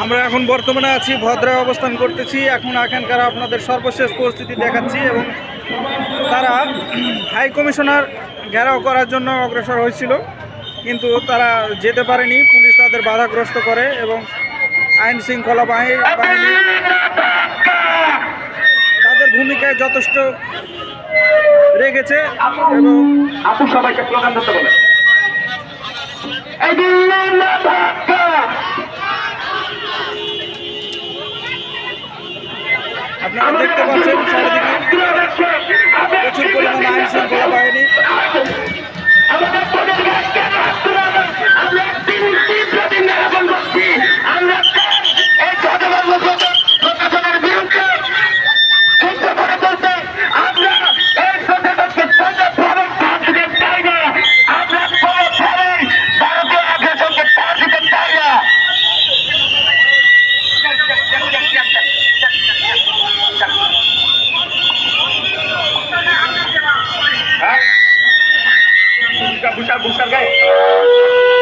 আমরা এখন বর্তমানে আছি, ভদ্রায় অবস্থান করতেছি। এখন এখানকার আপনাদের সর্বশেষ পরিস্থিতি দেখাচ্ছি এবং তারা হাই কমিশনার ঘেরাও করার জন্য অগ্রসর হয়েছিল। কিন্তু তারা যেতে পারেনি, পুলিশ তাদের বাধাগ্রস্ত করে এবং আইন শৃঙ্খলা বাহি- বাহিনী তাদের ভূমিকায় যথেষ্ট রেখেছে এবং সবাইকে ধরতে বলে আপনারা দেখতে পাচ্ছেন চারিদিকে। buka, buka, buka guys.